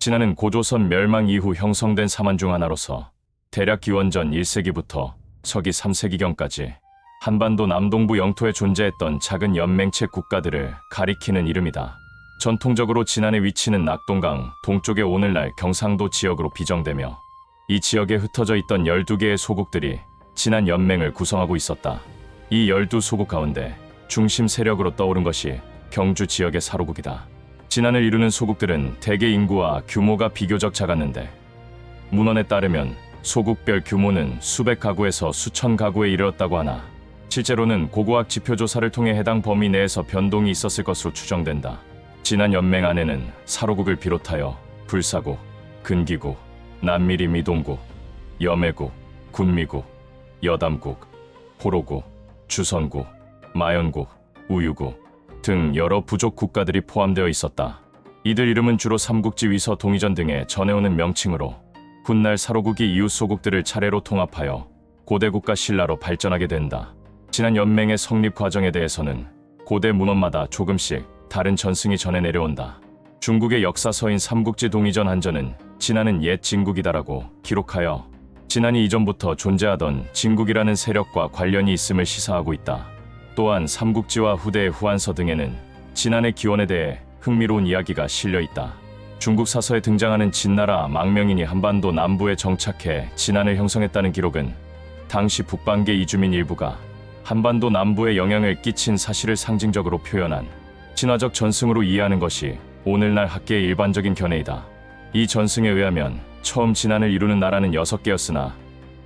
진안은 고조선 멸망 이후 형성된 사만 중 하나로서 대략 기원전 1세기부터 서기 3세기경까지 한반도 남동부 영토에 존재했던 작은 연맹체 국가들을 가리키는 이름이다. 전통적으로 진안의 위치는 낙동강 동쪽의 오늘날 경상도 지역으로 비정되며 이 지역에 흩어져 있던 12개의 소국들이 진안 연맹을 구성하고 있었다. 이 12소국 가운데 중심 세력으로 떠오른 것이 경주 지역의 사로국이다. 진안을 이루는 소국들은 대개 인구와 규모가 비교적 작았는데 문헌에 따르면 소국별 규모는 수백 가구에서 수천 가구에 이르렀다고 하나 실제로는 고고학 지표 조사를 통해 해당 범위 내에서 변동이 있었을 것으로 추정된다. 진안 연맹 안에는 사로국을 비롯하여 불사국, 근기국, 남미리 미동국, 여매국, 군미국, 여담국, 호로국, 주선국, 마연국, 우유국 등 여러 부족 국가들이 포함되어 있었다. 이들 이름은 주로 삼국지 위서 동이전 등에 전해오는 명칭으로 훗날 사로국이 이웃 소국들을 차례로 통합하여 고대 국가 신라로 발전하게 된다. 지난 연맹의 성립 과정에 대해서는 고대 문헌마다 조금씩 다른 전승이 전해 내려온다. 중국의 역사서인 삼국지 동이전 한전은 진안은 옛 진국이다라고 기록하여 진안이 이전부터 존재하던 진국이라는 세력과 관련이 있음을 시사하고 있다. 또한 삼국지와 후대의 후한서 등에는 진안의 기원에 대해 흥미로운 이야기가 실려 있다. 중국 사서에 등장하는 진나라 망명인이 한반도 남부에 정착해 진안을 형성했다는 기록은 당시 북방계 이주민 일부가 한반도 남부에 영향을 끼친 사실을 상징적으로 표현한 진화적 전승으로 이해하는 것이 오늘날 학계의 일반적인 견해이다. 이 전승에 의하면 처음 진안을 이루는 나라는 6개였으나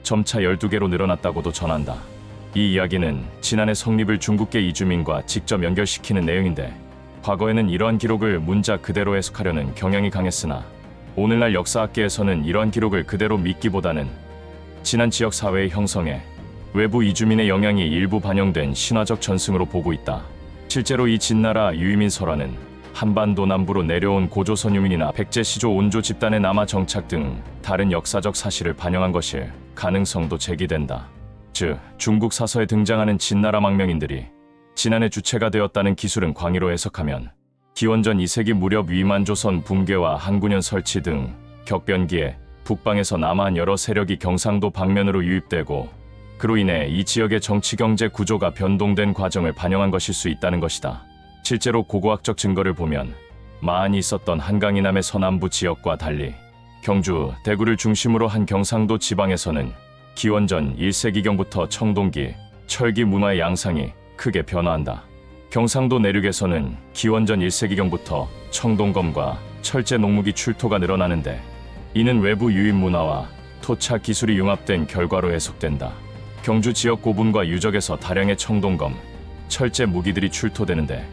점차 12개로 늘어났다고도 전한다. 이 이야기는 진안의 성립을 중국계 이주민과 직접 연결시키는 내용인데 과거에는 이러한 기록을 문자 그대로 해석하려는 경향이 강했으나 오늘날 역사학계에서는 이러한 기록을 그대로 믿기보다는 지난 지역 사회의 형성에 외부 이주민의 영향이 일부 반영된 신화적 전승으로 보고 있다. 실제로 이 진나라 유이민 설화는 한반도 남부로 내려온 고조선 유민이나 백제 시조 온조 집단의 남아 정착 등 다른 역사적 사실을 반영한 것일 가능성도 제기된다. 즉 중국 사서에 등장하는 진나라 망명인들이 진안의 주체가 되었다는 기술은 광의로 해석하면 기원전 2세기 무렵 위만 조선 붕괴와 한군현 설치 등 격변기에 북방에서 남한 여러 세력이 경상도 방면으로 유입되고 그로 인해 이 지역의 정치 경제 구조가 변동된 과정을 반영한 것일 수 있다는 것이다. 실제로 고고학적 증거를 보면 마한이 있었던 한강 이남의 서남부 지역과 달리 경주, 대구를 중심으로 한 경상도 지방에서는 기원전 1세기경부터 청동기, 철기 문화의 양상이 크게 변화한다. 경상도 내륙에서는 기원전 1세기경부터 청동검과 철제 농무기 출토가 늘어나는데 이는 외부 유인 문화와 토착 기술이 융합된 결과로 해석된다. 경주 지역 고분과 유적에서 다량의 청동검, 철제 무기들이 출토되는데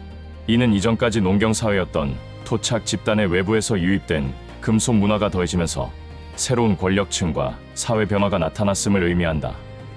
이는 이전까지 농경 사회였던 토착 집단의 외부에서 유입된 금속 문화가 더해지면서 새로운 권력층과 사회 변화가 나타났음을 의미한다.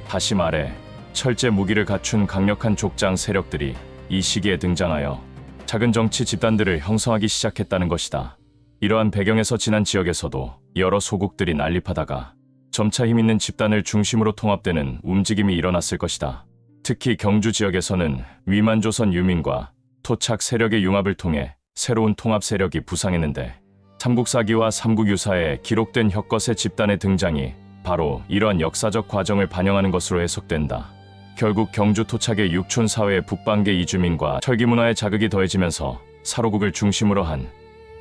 다시 말해 철제 무기를 갖춘 강력한 족장 세력들이 이 시기에 등장하여 작은 정치 집단들을 형성하기 시작했다는 것이다. 이러한 배경에서 지난 지역에서도 여러 소국들이 난립하다가 점차 힘 있는 집단을 중심으로 통합되는 움직임이 일어났을 것이다. 특히 경주 지역에서는 위만조선 유민과 토착 세력의 융합을 통해 새로운 통합 세력이 부상했는데 삼국사기와 삼국유사에 기록된 혁거세 집단의 등장이 바로 이러한 역사적 과정을 반영하는 것으로 해석된다. 결국 경주 토착의 육촌 사회의 북방계 이주민과 철기 문화의 자극이 더해지면서 사로국을 중심으로 한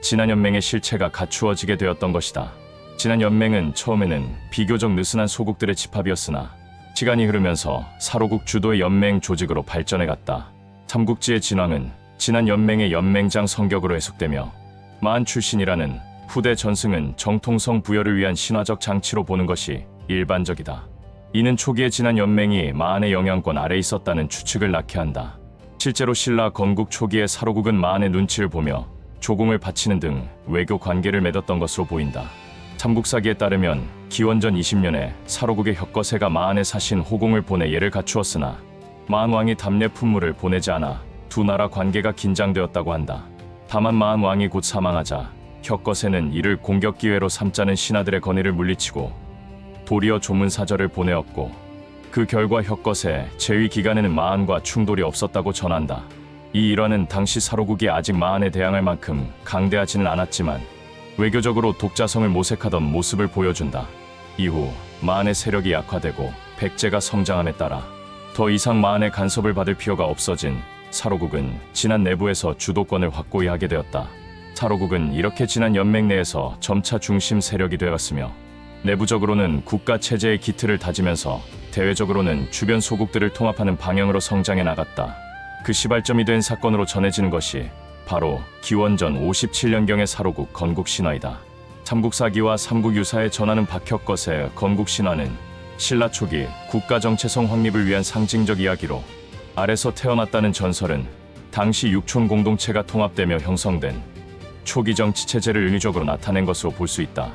진안연맹의 실체가 갖추어지게 되었던 것이다. 진안연맹은 처음에는 비교적 느슨한 소국들의 집합이었으나 시간이 흐르면서 사로국 주도의 연맹 조직으로 발전해 갔다. 삼국지의 진왕은 진안연맹의 연맹장 성격으로 해석되며 만 출신이라는 후대 전승은 정통성 부여를 위한 신화적 장치로 보는 것이 일반적이다. 이는 초기에 지난 연맹이 마한의 영향권 아래 있었다는 추측을 낳게 한다. 실제로 신라 건국 초기에 사로국은 마한의 눈치를 보며 조공을 바치는 등 외교 관계를 맺었던 것으로 보인다. 삼국사기에 따르면 기원전 20년에 사로국의 혁거세가 마한에 사신 호공을 보내 예를 갖추었으나 마한 왕이 답례 품물을 보내지 않아 두 나라 관계가 긴장되었다고 한다. 다만 마한 왕이 곧 사망하자 혁거세는 이를 공격 기회로 삼자는 신하들의 건의를 물리치고 도리어 조문 사절을 보내었고 그 결과 혁거세 제위 기간에는 마한과 충돌이 없었다고 전한다. 이 일화는 당시 사로국이 아직 마한에 대항할 만큼 강대하지는 않았지만 외교적으로 독자성을 모색하던 모습을 보여준다. 이후 마한의 세력이 약화되고 백제가 성장함에 따라 더 이상 마한의 간섭을 받을 필요가 없어진 사로국은 진한 내부에서 주도권을 확고히 하게 되었다. 사로국은 이렇게 진한 연맹 내에서 점차 중심 세력이 되었으며 내부적으로는 국가 체제의 기틀을 다지면서 대외적으로는 주변 소국들을 통합하는 방향으로 성장해 나갔다. 그 시발점이 된 사건으로 전해지는 것이 바로 기원전 57년경의 사로국 건국 신화이다. 삼국사기와 삼국유사에 전하는 박혁것의 건국 신화는 신라 초기 국가 정체성 확립을 위한 상징적 이야기로 아래서 태어났다는 전설은 당시 육촌 공동체가 통합되며 형성된 초기 정치 체제를 은유적으로 나타낸 것으로 볼 수 있다.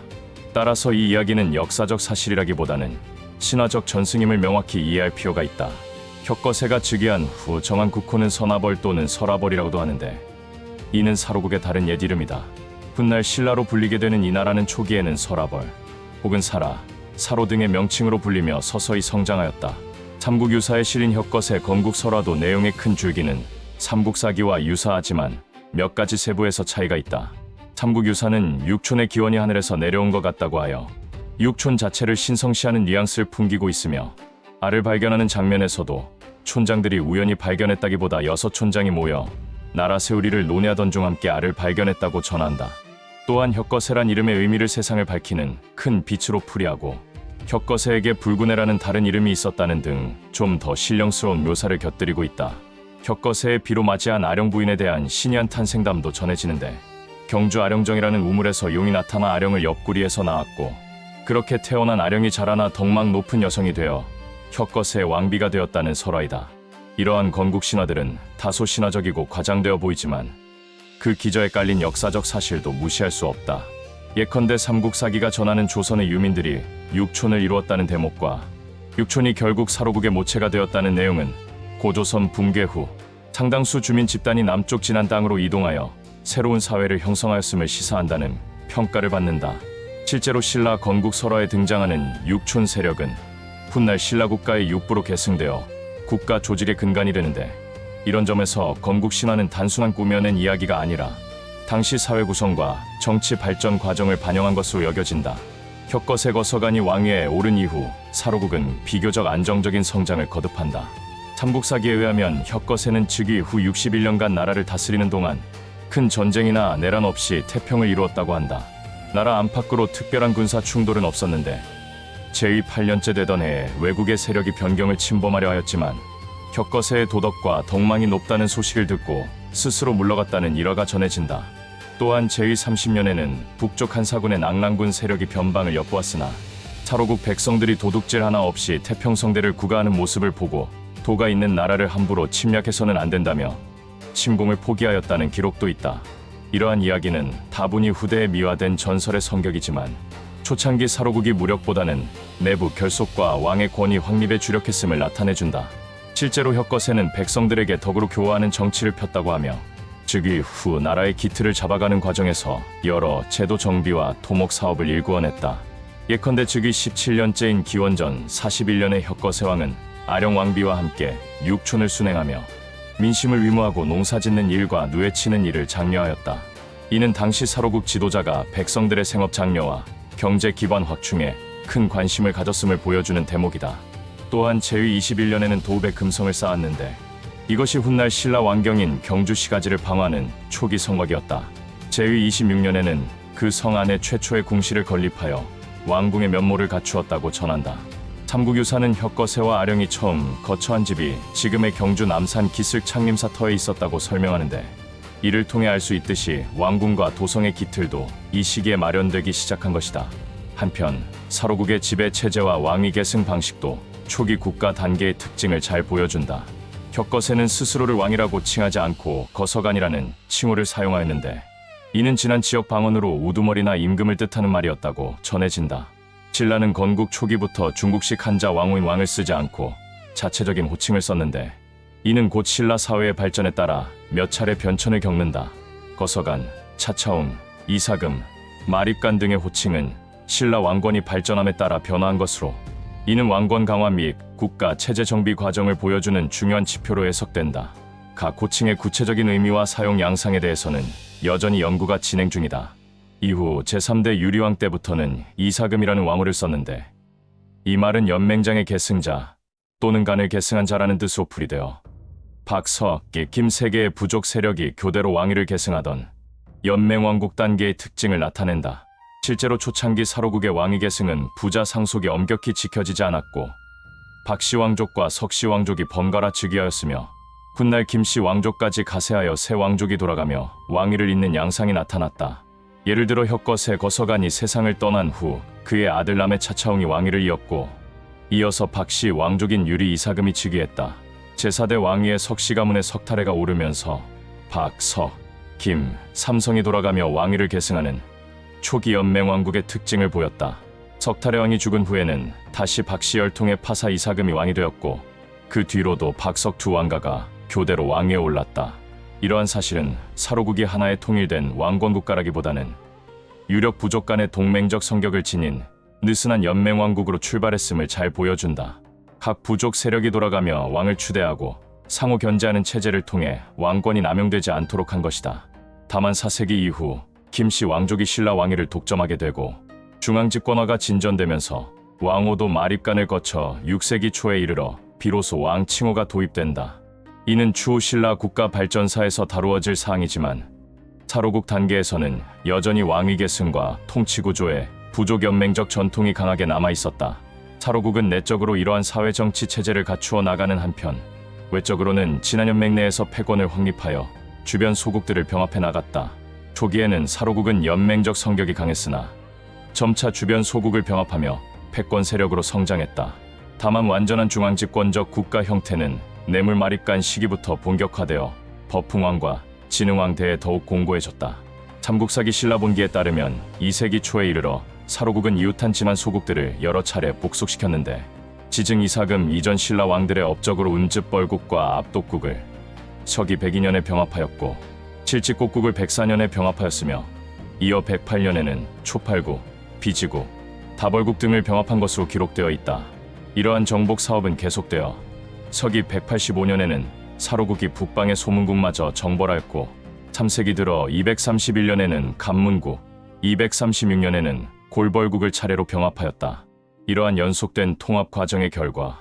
따라서 이 이야기는 역사적 사실이라기보다는 신화적 전승임을 명확히 이해할 필요가 있다. 혁거세가 즉위한 후 정한 국호는 선아벌 또는 설아벌이라고도 하는데 이는 사로국의 다른 옛 이름이다. 훗날 신라로 불리게 되는 이 나라는 초기에는 설아벌 혹은 사라, 사로 등의 명칭으로 불리며 서서히 성장하였다. 삼국유사에 실린 혁거세 건국설화도 내용의 큰 줄기는 삼국사기와 유사하지만 몇 가지 세부에서 차이가 있다. 삼국유사는 육촌의 기원이 하늘에서 내려온 것 같다고 하여 육촌 자체를 신성시하는 뉘앙스를 풍기고 있으며 알을 발견하는 장면에서도 촌장들이 우연히 발견했다기보다 여섯 촌장이 모여 나라 세우리를 논의하던 중 함께 알을 발견했다고 전한다. 또한 혁거세란 이름의 의미를 세상을 밝히는 큰 빛으로 풀이하고 혁거세에게 불구네라는 다른 이름이 있었다는 등 좀 더 신령스러운 묘사를 곁들이고 있다. 혁거세의 비로 맞이한 아령 부인에 대한 신이한 탄생담도 전해지는데 경주 아령정이라는 우물에서 용이 나타나 아령을 옆구리에서 낳았고 그렇게 태어난 아령이 자라나 덕망 높은 여성이 되어 혁거세의 왕비가 되었다는 설화이다. 이러한 건국 신화들은 다소 신화적이고 과장되어 보이지만 그 기저에 깔린 역사적 사실도 무시할 수 없다. 예컨대 삼국사기가 전하는 조선의 유민들이 육촌을 이루었다는 대목과 육촌이 결국 사로국의 모체가 되었다는 내용은 고조선 붕괴 후 상당수 주민 집단이 남쪽 진안 땅으로 이동하여 새로운 사회를 형성하였음을 시사한다는 평가를 받는다. 실제로 신라 건국 설화에 등장하는 육촌 세력은 훗날 신라 국가의 육부로 계승되어 국가 조직의 근간이 되는데 이런 점에서 건국 신화는 단순한 꾸며낸 이야기가 아니라 당시 사회 구성과 정치 발전 과정을 반영한 것으로 여겨진다. 혁거세 거 서간이 왕위에 오른 이후 사로국은 비교적 안정적인 성장을 거듭한다. 삼국사기에 의하면 혁거세는 즉위 후 61년간 나라를 다스리는 동안 큰 전쟁이나 내란 없이 태평을 이루었다고 한다. 나라 안팎으로 특별한 군사 충돌은 없었는데 제2 8년째 되던 해에 외국의 세력이 변경을 침범하려 하였지만 혁거세의 도덕과 덕망이 높다는 소식을 듣고 스스로 물러갔다는 일화가 전해진다. 또한 제2 30년에는 북쪽 한사군의 낙랑군 세력이 변방을 엿보았으나 사로국 백성들이 도둑질 하나 없이 태평성대를 구가하는 모습을 보고 도가 있는 나라를 함부로 침략해서는 안 된다며 침공을 포기하였다는 기록도 있다. 이러한 이야기는 다분히 후대에 미화된 전설의 성격이지만 초창기 사로국이 무력보다는 내부 결속과 왕의 권위 확립에 주력했음을 나타내준다. 실제로 혁거세는 백성들에게 덕으로 교화하는 정치를 폈다고 하며 즉위 후 나라의 기틀을 잡아가는 과정에서 여러 제도 정비와 토목 사업을 일구어냈다. 예컨대 즉위 17년째인 기원전 41년의 혁거세왕은 아령 왕비와 함께 육촌을 순행하며 민심을 위무하고 농사짓는 일과 누에치는 일을 장려하였다. 이는 당시 사로국 지도자가 백성들의 생업 장려와 경제 기반 확충에 큰 관심을 가졌음을 보여주는 대목이다. 또한 제위 21년에는 도읍에 금성을 쌓았는데 이것이 훗날 신라 왕경인 경주 시가지를 방어하는 초기 성곽이었다. 제위 26년에는 그 성 안에 최초의 궁실을 건립하여 왕궁의 면모를 갖추었다고 전한다. 삼국유사는 혁거세와 아령이 처음 거처한 집이 지금의 경주 남산 기슭 창림사터에 있었다고 설명하는데 이를 통해 알 수 있듯이 왕궁과 도성의 기틀도 이 시기에 마련되기 시작한 것이다. 한편 사로국의 지배 체제와 왕위 계승 방식도 초기 국가 단계의 특징을 잘 보여준다. 혁거세는 스스로를 왕이라고 칭하지 않고 거서간이라는 칭호를 사용하였는데 이는 지난 지역 방언으로 우두머리나 임금을 뜻하는 말이었다고 전해진다. 신라는 건국 초기부터 중국식 한자 왕후인 왕을 쓰지 않고 자체적인 호칭을 썼는데 이는 곧 신라 사회의 발전에 따라 몇 차례 변천을 겪는다. 거서간, 차차웅, 이사금, 마립간 등의 호칭은 신라 왕권이 발전함에 따라 변화한 것으로 이는 왕권 강화 및 국가 체제 정비 과정을 보여주는 중요한 지표로 해석된다. 각 호칭의 구체적인 의미와 사용 양상에 대해서는 여전히 연구가 진행 중이다. 이후 제3대 유리왕 때부터는 이사금이라는 왕호를 썼는데 이 말은 연맹장의 계승자 또는 간을 계승한 자라는 뜻으로 풀이되어 박서, 김세 개의 부족 세력이 교대로 왕위를 계승하던 연맹왕국 단계의 특징을 나타낸다. 실제로 초창기 사로국의 왕위 계승은 부자 상속이 엄격히 지켜지지 않았고 박씨 왕족과 석씨 왕족이 번갈아 즉위하였으며 훗날 김씨 왕족까지 가세하여 새 왕족이 돌아가며 왕위를 잇는 양상이 나타났다. 예를 들어 혁거세 거서간이 세상을 떠난 후 그의 아들 남의 차차웅이 왕위를 이었고 이어서 박씨 왕족인 유리 이사금이 즉위했다. 제4대 왕위의 석씨 가문의 석탈해가 오르면서 박, 석, 김, 삼성이 돌아가며 왕위를 계승하는 초기 연맹 왕국의 특징을 보였다. 석탈의 왕이 죽은 후에는 다시 박씨 열통의 파사 이사금이 왕이 되었고 그 뒤로도 박석 두 왕가가 교대로 왕위에 올랐다. 이러한 사실은 사로국이 하나의 통일된 왕권 국가라기보다는 유력 부족 간의 동맹적 성격을 지닌 느슨한 연맹 왕국으로 출발했음을 잘 보여준다. 각 부족 세력이 돌아가며 왕을 추대하고 상호 견제하는 체제를 통해 왕권이 남용되지 않도록 한 것이다. 다만 4세기 이후 김씨 왕족이 신라 왕위를 독점하게 되고 중앙 집권화가 진전되면서 왕호도 마립간을 거쳐 6세기 초에 이르러 비로소 왕 칭호가 도입된다. 이는 추후 신라 국가 발전사에서 다루어질 사항이지만 사로국 단계에서는 여전히 왕위 계승과 통치 구조에 부족 연맹적 전통이 강하게 남아 있었다. 사로국은 내적으로 이러한 사회 정치 체제를 갖추어 나가는 한편 외적으로는 진한 연맹 내에서 패권을 확립하여 주변 소국들을 병합해 나갔다. 초기에는 사로국은 연맹적 성격이 강했으나 점차 주변 소국을 병합하며 패권 세력으로 성장했다. 다만 완전한 중앙 집권적 국가 형태는 뇌물 마립간 시기부터 본격화되어 버풍왕과 진흥왕 대에 더욱 공고해졌다. 삼국사기 신라본기에 따르면 2세기 초에 이르러 사로국은 이웃한 지만 소국들을 여러 차례 복속시켰는데 지증 이사금 이전 신라 왕들의 업적으로 운즙벌국과 압독국을 서기 102년에 병합하였고 칠직곡국을 104년에 병합하였으며 이어 108년에는 초팔국, 비지국, 다벌국 등을 병합한 것으로 기록되어 있다. 이러한 정복 사업은 계속되어 서기 185년에는 사로국이 북방의 소문국마저 정벌하였고 3세기 들어 231년에는 간문국, 236년에는 골벌국을 차례로 병합하였다. 이러한 연속된 통합 과정의 결과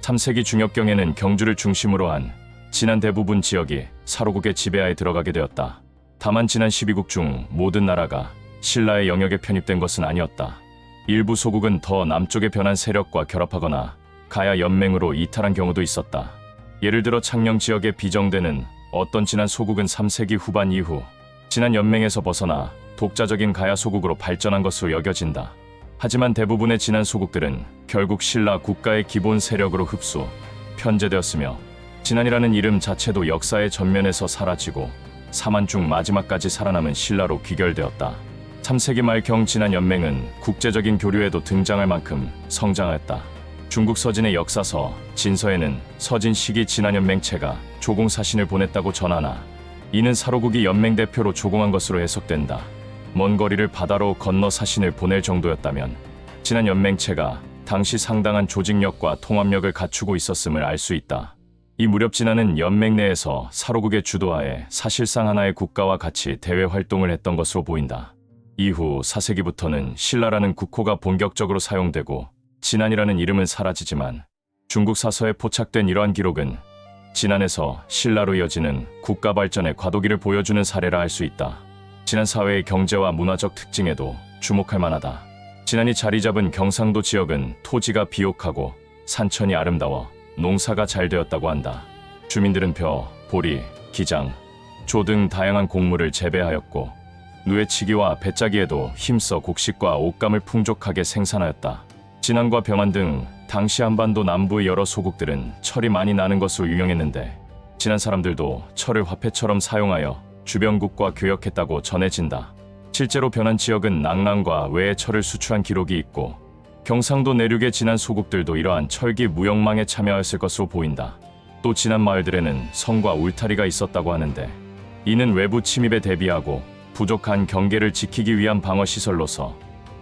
3세기 중엽경에는 경주를 중심으로 한 지난 대부분 지역이 사로국의 지배하에 들어가게 되었다. 다만 지난 12국 중 모든 나라가 신라의 영역에 편입된 것은 아니었다. 일부 소국은 더 남쪽에 변한 세력과 결합하거나 가야 연맹으로 이탈한 경우도 있었다. 예를 들어 창녕 지역에 비정되는 어떤 지난 소국은 3세기 후반 이후 지난 연맹에서 벗어나 독자적인 가야 소국으로 발전한 것으로 여겨진다. 하지만 대부분의 지난 소국들은 결국 신라 국가의 기본 세력으로 흡수, 편제되었으며 진안이라는 이름 자체도 역사의 전면에서 사라지고 사만중 마지막까지 살아남은 신라로 귀결되었다. 3세기 말 경 진안 연맹은 국제적인 교류에도 등장할 만큼 성장하였다. 중국 서진의 역사서 진서에는 서진 시기 진안 연맹체가 조공 사신을 보냈다고 전하나 이는 사로국이 연맹 대표로 조공한 것으로 해석된다. 먼 거리를 바다로 건너 사신을 보낼 정도였다면 진안 연맹체가 당시 상당한 조직력과 통합력을 갖추고 있었음을 알 수 있다. 이 무렵 진안은 연맹 내에서 사로국의 주도하에 사실상 하나의 국가와 같이 대외 활동을 했던 것으로 보인다. 이후 4세기부터는 신라라는 국호가 본격적으로 사용되고 진안이라는 이름은 사라지지만 중국 사서에 포착된 이러한 기록은 진안에서 신라로 이어지는 국가 발전의 과도기를 보여주는 사례라 할 수 있다. 진안 사회의 경제와 문화적 특징에도 주목할 만하다. 진안이 자리 잡은 경상도 지역은 토지가 비옥하고 산천이 아름다워 농사가 잘 되었다고 한다. 주민들은 벼, 보리, 기장, 조 등 다양한 곡물을 재배하였고 누에치기와 배짜기에도 힘써 곡식과 옷감을 풍족하게 생산하였다. 진안과 병안 등 당시 한반도 남부의 여러 소국들은 철이 많이 나는 것으로 유명했는데 진안 사람들도 철을 화폐처럼 사용하여 주변국과 교역했다고 전해진다. 실제로 변한 지역은 낭랑과 외의 철을 수출한 기록이 있고 경상도 내륙의 진안 소국들도 이러한 철기 무역망에 참여했을 것으로 보인다. 또 진안 마을들에는 성과 울타리가 있었다고 하는데 이는 외부 침입에 대비하고 부족한 경계를 지키기 위한 방어 시설로서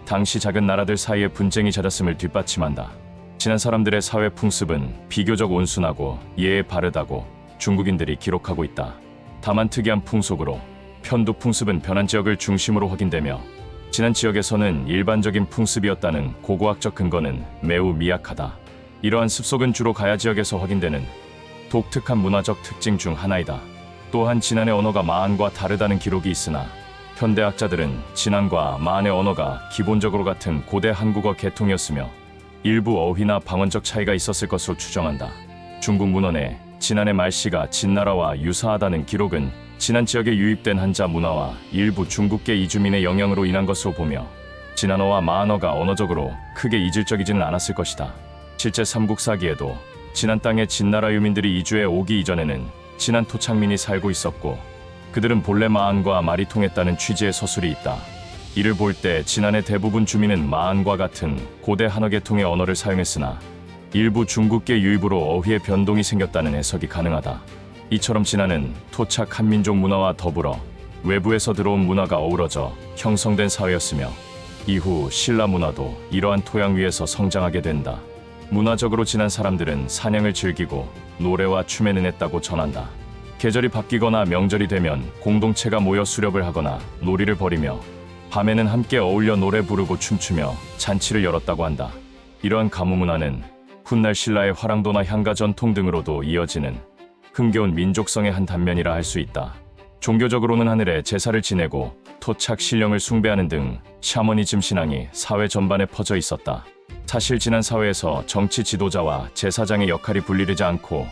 당시 작은 나라들 사이의 분쟁이 잦았음을 뒷받침한다. 지난 사람들의 사회 풍습은 비교적 온순하고 예에 바르다고 중국인들이 기록하고 있다. 다만 특이한 풍속으로 편두 풍습은 변한 지역을 중심으로 확인되며 지난 지역에서는 일반적인 풍습이었다는 고고학적 근거는 매우 미약하다. 이러한 습속은 주로 가야 지역에서 확인되는 독특한 문화적 특징 중 하나이다. 또한 진안의 언어가 마안과 다르다는 기록이 있으나 현대학자들은 진안과 마안의 언어가 기본적으로 같은 고대 한국어 계통이었으며 일부 어휘나 방언적 차이가 있었을 것으로 추정한다. 중국 문헌에 진안의 말씨가 진나라와 유사하다는 기록은 진안 지역에 유입된 한자 문화와 일부 중국계 이주민의 영향으로 인한 것으로 보며 진안어와 마안어가 언어적으로 크게 이질적이지는 않았을 것이다. 실제 삼국사기에도 진안 땅에 진나라 유민들이 이주해 오기 이전에는 진안 토착민이 살고 있었고 그들은 본래 마안과 말이 통했다는 취지의 서술이 있다. 이를 볼때 진안의 대부분 주민은 마안과 같은 고대 한어 계통의 언어를 사용했으나 일부 중국계 유입으로 어휘의 변동이 생겼다는 해석이 가능하다. 이처럼 진안은 토착 한민족 문화와 더불어 외부에서 들어온 문화가 어우러져 형성된 사회였으며 이후 신라 문화도 이러한 토양 위에서 성장하게 된다. 문화적으로 지난 사람들은 사냥을 즐기고 노래와 춤에 능했다고 전한다. 계절이 바뀌거나 명절이 되면 공동체가 모여 수렵을 하거나 놀이를 벌이며 밤에는 함께 어울려 노래 부르고 춤추며 잔치를 열었다고 한다. 이러한 가무 문화는 훗날 신라의 화랑도나 향가 전통 등으로도 이어지는 흥겨운 민족성의 한 단면이라 할 수 있다. 종교적으로는 하늘에 제사를 지내고 토착 신령을 숭배하는 등 샤머니즘 신앙이 사회 전반에 퍼져 있었다. 사실 지난 사회에서 정치 지도자와 제사장의 역할이 분리되지 않고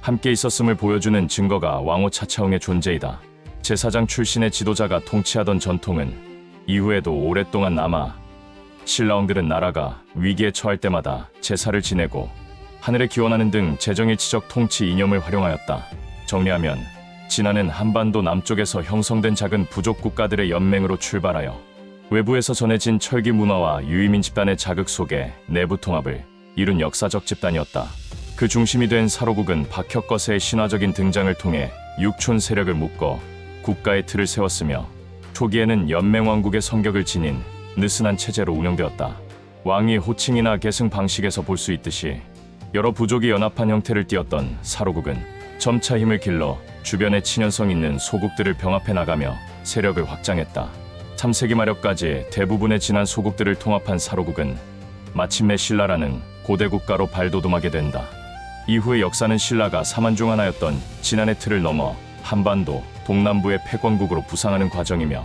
함께 있었음을 보여주는 증거가 왕호 차차웅의 존재이다. 제사장 출신의 지도자가 통치하던 전통은 이후에도 오랫동안 남아 신라왕들은 나라가 위기에 처할 때마다 제사를 지내고 하늘에 기원하는 등 재정일치적 통치 이념을 활용하였다. 정리하면 진화는 한반도 남쪽에서 형성된 작은 부족 국가들의 연맹으로 출발하여 외부에서 전해진 철기 문화와 유이민 집단의 자극 속에 내부 통합을 이룬 역사적 집단이었다. 그 중심이 된 사로국은 박혁거세의 신화적인 등장을 통해 육촌 세력을 묶어 국가의 틀을 세웠으며 초기에는 연맹왕국의 성격을 지닌 느슨한 체제로 운영되었다. 왕이 호칭이나 계승 방식에서 볼 수 있듯이 여러 부족이 연합한 형태를 띠었던 사로국은 점차 힘을 길러 주변에 친연성 있는 소국들을 병합해 나가며 세력을 확장했다. 3세기 말역까지 대부분의 진한 소국들을 통합한 사로국은 마침내 신라라는 고대 국가로 발돋움하게 된다. 이후의 역사는 신라가 사만 중 하나였던 진안의 틀을 넘어 한반도 동남부의 패권국으로 부상하는 과정이며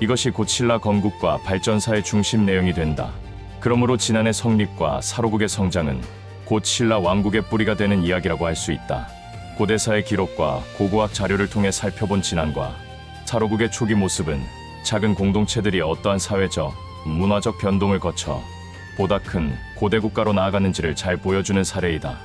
이것이 곧 신라 건국과 발전사의 중심 내용이 된다. 그러므로 진안의 성립과 사로국의 성장은 곧 신라 왕국의 뿌리가 되는 이야기라고 할 수 있다. 고대사의 기록과 고고학 자료를 통해 살펴본 진안과 사로국의 초기 모습은 작은 공동체들이 어떠한 사회적, 문화적 변동을 거쳐 보다 큰 고대 국가로 나아가는지를 잘 보여주는 사례이다.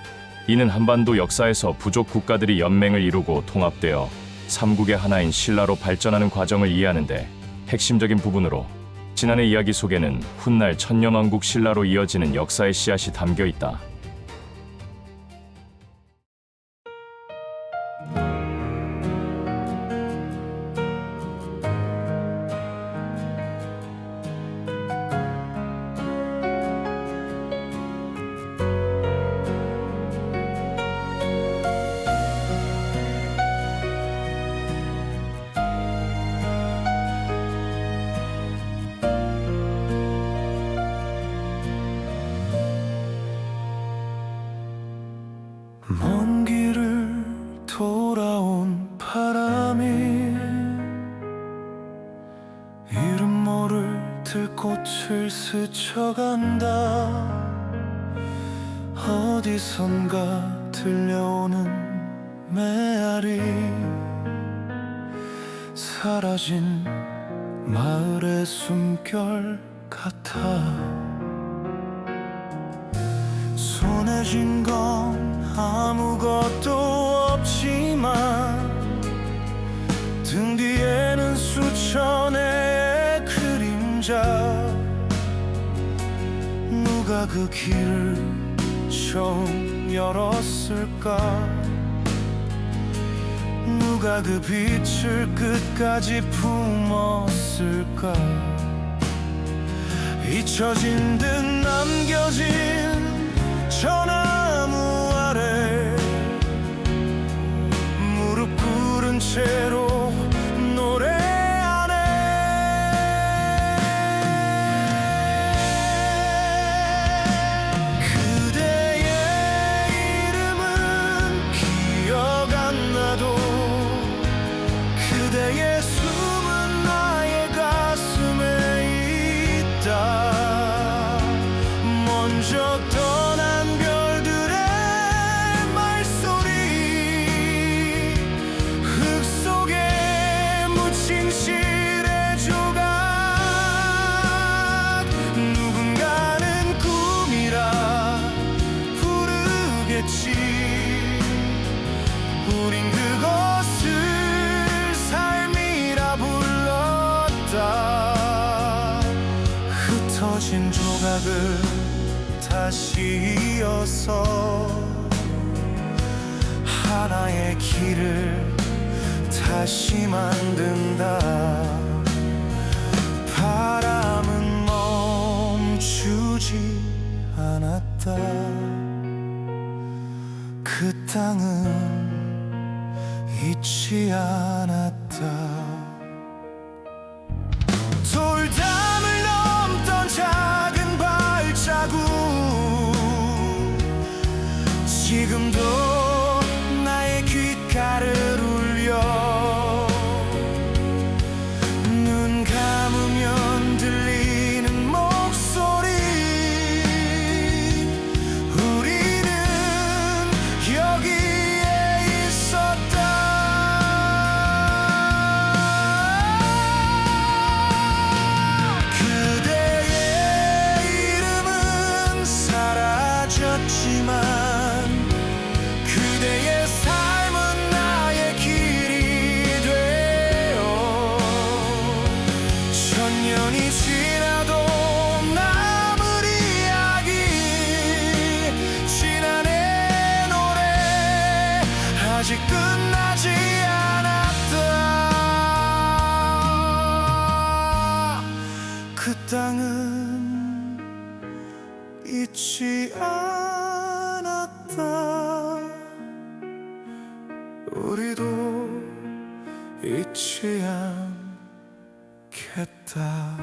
이는 한반도 역사에서 부족 국가들이 연맹을 이루고 통합되어 삼국의 하나인 신라로 발전하는 과정을 이해하는데 핵심적인 부분으로 지난해 이야기 속에는 훗날 천년왕국 신라로 이어지는 역사의 씨앗이 담겨 있다. 먼 길을 돌아온 바람이 이름 모를 들꽃을 스쳐간다. 어디선가 들려오는 메아리. 사라진 마을의 숨결 같아. 손에 쥔건 아무것도 없지만 등 뒤에는 수천의 그림자. 누가 그 길을 처음 열었을까? 누가 그 빛을 끝까지 품었을까? 잊혀진 듯 남겨진 채로 노래하네 그대의 이름은 기억 안 나도 그대의 숨은 나의 가슴에 있다. 먼저 주지 않았다. 그 땅은 잊지 않았다. 했다.